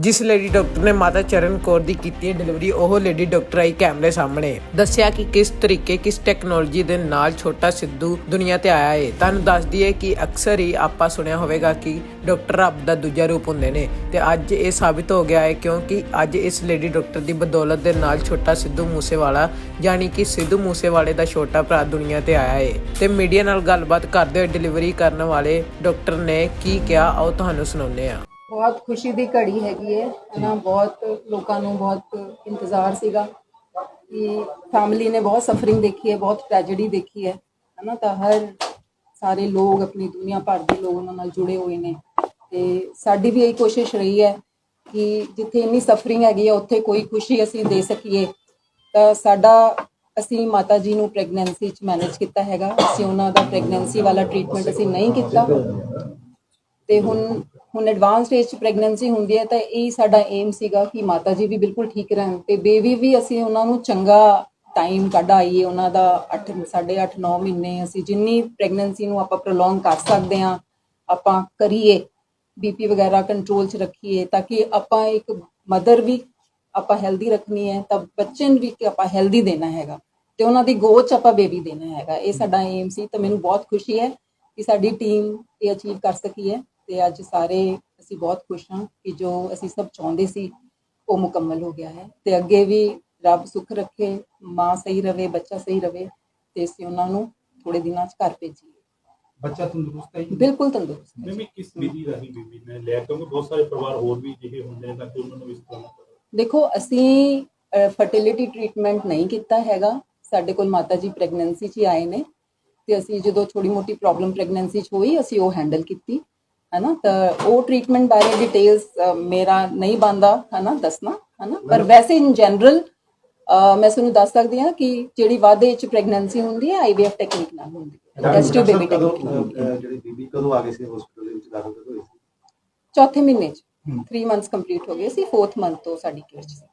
ਜਿਸ lady doctor ਨੇ ਮਾਤਾ ਚਰਨ ਕੌਰ ਦੀ ਕੀਤੀ ਹੈ ਡਿਲੀਵਰੀ ਉਹ ਲੇਡੀ ਡਾਕਟਰ ਆਈ ਕੈਮਰੇ ਸਾਹਮਣੇ। ਦੱਸਿਆ ਕਿ ਕਿਸ ਤਰੀਕੇ, ਕਿਸ ਟੈਕਨੋਲੋਜੀ ਦੇ ਨਾਲ ਛੋਟਾ ਸਿੱਧੂ ਦੁਨੀਆ ਤੇ ਆਇਆ ਏ। ਤੁਹਾਨੂੰ ਦੱਸਦੀ ਦਈਏ ਕਿ ਅਕਸਰ ਹੀ ਆਪਾਂ ਸੁਣਿਆ ਹੋਵੇਗਾ ਕਿ ਡਾਕਟਰ ਰੱਬ ਦਾ ਦੂਜਾ ਰੂਪ ਹੁੰਦੇ ਨੇ। ਤੇ ਅੱਜ ਇਹ ਸਾਬਿਤ ਹੋ ਗਿਆ ਹੈ ਕਿਉਂਕਿ ਅੱਜ ਇਸ ਲੇਡੀ ਡਾਕਟਰ ਦੀ ਬਦੌਲਤ ਦੇ ਨਾਲ ਛੋਟਾ ਸਿੱਧੂ ਮੂਸੇਵਾਲਾ, ਯਾਨੀ ਕਿ ਸਿੱਧੂ ਮੂਸੇਵਾਲੇ ਦਾ ਛੋਟਾ ਭਰਾ ਦੁਨੀਆ ਤੇ ਆਇਆ ਏ। ਤੇ ਮੀਡੀਆ ਨਾਲ ਗੱਲਬਾਤ ਕਰਦੇ ਹੋਏ ਡਿਲੀਵਰੀ ਕਰਨ ਵਾਲੇ ਡਾਕਟਰ ਨੇ ਕੀ ਕਿਹਾ, ਆਓ ਤੁਹਾਨੂੰ ਸੁਣਾਉਂਦੇ ਹਾਂ। ਬਹੁਤ ਖੁਸ਼ੀ ਦੀ ਘੜੀ ਹੈਗੀ ਹੈ। ਹਨਾ, ਬਹੁਤ ਲੋਕਾਂ ਨੂੰ ਬਹੁਤ ਇੰਤਜ਼ਾਰ ਸੀਗਾ ਕਿ ਫੈਮਿਲੀ ਨੇ ਬਹੁਤ ਸਫਰਿੰਗ ਦੇਖੀ ਹੈ, ਬਹੁਤ ਟ੍ਰੈਜੇਡੀ ਦੇਖੀ ਹੈ। ਹਨਾ, ਤਾਂ ਹਰ ਸਾਰੇ ਲੋਕ, ਆਪਣੀ ਦੁਨੀਆ ਭਰ ਦੇ ਲੋਕ ਉਹਨਾਂ ਨਾਲ ਜੁੜੇ ਹੋਏ ਨੇ। ਤੇ ਸਾਡੀ ਵੀ ਇਹੀ ਕੋਸ਼ਿਸ਼ ਰਹੀ ਹੈ ਕਿ ਜਿੱਥੇ ਇੰਨੀ ਸਫਰਿੰਗ ਹੈਗੀ ਹੈ, ਉੱਥੇ ਕੋਈ ਖੁਸ਼ੀ ਅਸੀਂ ਦੇ ਸਕੀਏ। ਤਾਂ ਸਾਡਾ, ਅਸੀਂ ਮਾਤਾ ਜੀ ਨੂੰ ਪ੍ਰੈਗਨੈਂਸੀ ਚ ਮੈਨੇਜ ਕੀਤਾ ਹੈਗਾ। ਅਸੀਂ ਉਹਨਾਂ ਦਾ ਪ੍ਰੈਗਨੈਂਸੀ ਵਾਲਾ ਟ੍ਰੀਟਮੈਂਟ ਅਸੀਂ ਨਹੀਂ ਕੀਤਾ। ਤੇ ਹੁਣ ਹੁਣ ਐਡਵਾਂਸ ਸਟੇਜ ਚ ਪ੍ਰੈਗਨੈਂਸੀ ਹੁੰਦੀ ਹੈ ਤਾਂ ਇਹ ਸਾਡਾ ਏਮ ਸੀਗਾ ਕਿ ਮਾਤਾ ਜੀ ਵੀ ਬਿਲਕੁਲ ਠੀਕ ਰਹਿਣ ਤੇ ਬੇਬੀ ਵੀ ਅਸੀਂ ਉਹਨਾਂ ਨੂੰ ਚੰਗਾ ਟਾਈਮ ਕੱਢ ਆਈਏ, ਉਹਨਾਂ ਦਾ 8 8.5 9 ਮਹੀਨੇ ਅਸੀਂ ਜਿੰਨੀ ਪ੍ਰੈਗਨੈਂਸੀ ਨੂੰ ਆਪਾਂ ਪ੍ਰੋਲੋਂਗ ਕਰ ਸਕਦੇ ਹਾਂ, ਆਪਾਂ ਕਰੀਏ ਬੀਪੀ ਵਗੈਰਾ ਕੰਟਰੋਲ 'ਚ ਰੱਖੀਏ ਤਾਂ ਕਿ ਆਪਾਂ ਇੱਕ ਮਦਰ ਵੀ ਆਪਾਂ ਹੈਲਦੀ ਰੱਖਣੀ ਹੈ ਤਾਂ ਬੱਚੇ ਨੂੰ ਵੀ ਕਿ ਆਪਾਂ ਹੈਲਦੀ ਦੇਣਾ ਹੈਗਾ ਤੇ ਉਹਨਾਂ ਦੀ ਗੋਚ ਆਪਾਂ ਬੇਬੀ ਦੇਣਾ ਹੈਗਾ, ਇਹ ਸਾਡਾ ਏਮ ਸੀ ਤਾਂ ਮੈਨੂੰ ਬਹੁਤ ਖੁਸ਼ੀ ਹੈ ਕਿ ਸਾਡੀ ਟੀਮ ਇਹ ਅਚੀਵ ਕਰ ਸਕੀ ਹੈ। ਤੇ ਅੱਜ ਸਾਰੇ ਅਸੀਂ ਬਹੁਤ ਖੁਸ਼ ਹਾਂ ਕਿ ਜੋ ਅਸੀਂ ਸਭ ਚਾਹੁੰਦੇ ਸੀ ਉਹ ਮੁਕੰਮਲ ਹੋ ਗਿਆ ਹੈ। ਤੇ ਅੱਗੇ ਵੀ ਰੱਬ ਸੁੱਖ ਰੱਖੇ ਮਾਂ ਸਹੀ ਰਵੇ ਬੱਚਾ ਸਹੀ ਰਵੇ ਤੇ ਅਸੀਂ ਉਹਨਾਂ ਨੂੰ ਥੋੜੇ ਦਿਨਾਂ 'ਚ ਘਰ ਭੇਜੀਏ। ਬੱਚਾ ਤੰਦਰੁਸਤ ਹੈ ਜੀ? ਬਿਲਕੁਲ ਤੰਦਰੁਸਤ ਹੈ ਮੈਂ ਕਿਸ ਵਿਧੀ ਰਾਹੀਂ ਬੀਬੀ ਨੇ ਲਿਆ ਕਿਉਂਕਿ ਬਹੁਤ ਸਾਰੇ ਪਰਿਵਾਰ ਹੋਰ ਵੀ ਜਿਹੇ ਹੁੰਦੇ ਨੇ ਤਾਂ ਕਿ ਉਹਨਾਂ ਨੂੰ ਵੀ ਇਸ ਤਰ੍ਹਾਂ ਦੇਖੋ ਅਸੀਂ ਫਰਟੀਲਿਟੀ ਟ੍ਰੀਟਮੈਂਟ ਨਹੀਂ ਕੀਤਾ ਹੈਗਾ। ਸਾਡੇ ਕੋਲ ਮਾਤਾ ਜੀ ਪ੍ਰੈਗਨੈਂਸੀ 'ਚ ਹੀ ਆਏ ਨੇ ਤੇ ਅਸੀਂ ਜਦੋਂ ਥੋੜੀ ਮੋਟੀ ਪ੍ਰੋਬਲਮ ਪ੍ਰੈਗਨੈਂਸੀ 'ਚ ਹੋਈ ਅਸੀਂ ਉਹ ਹੈਂਡਲ ਕੀਤੀ। ਹੈਨਾ? ਤਾਂ ਉਹ ਟ੍ਰੀਟਮੈਂਟ ਬਾਰੇ ਡਿਟੇਲਸ ਮੇਰਾ ਨਹੀਂ ਬੰਦਾ ਹੈਨਾ? ਦੱਸਣਾ ਹੈਨਾ? ਪਰ ਵੈਸੇ ਇਨ ਜਨਰਲ ਮੈਂ ਤੁਹਾਨੂੰ ਦੱਸ ਸਕਦੀ ਹਾਂ ਕਿ ਜਿਹੜੀ ਵਾਧੇ 'ਚ ਪ੍ਰੈਗਨੈਂਸੀ ਹੁੰਦੀ ਹੈ ਆਈਵੀਐਫ ਟੈਕਨੀਕ ਨਾਲ ਹੁੰਦੀ ਹੈ। ਟੈਸਟ ਬੇਬੀ ਟੈਕਨੀਕ ਜਿਹੜੀ ਬੀਬੀ ਕਦੋਂ ਆ ਗਈ ਸੀ ਹਸਪੀਟਲ ਦੇ ਵਿੱਚ ਦਾਖਲ ਕਦੋਂ ਹੋਈ ਸੀ? ਚੌਥੇ ਮਹੀਨੇ 'ਚ। 3 ਮੰਥਸ ਕੰਪਲੀਟ ਹੋ ਗਏ ਸੀ 4th ਮੰਥ ਤੋਂ ਸਾਡੀ ਕੇਅਰ 'ਚ ਸੀ।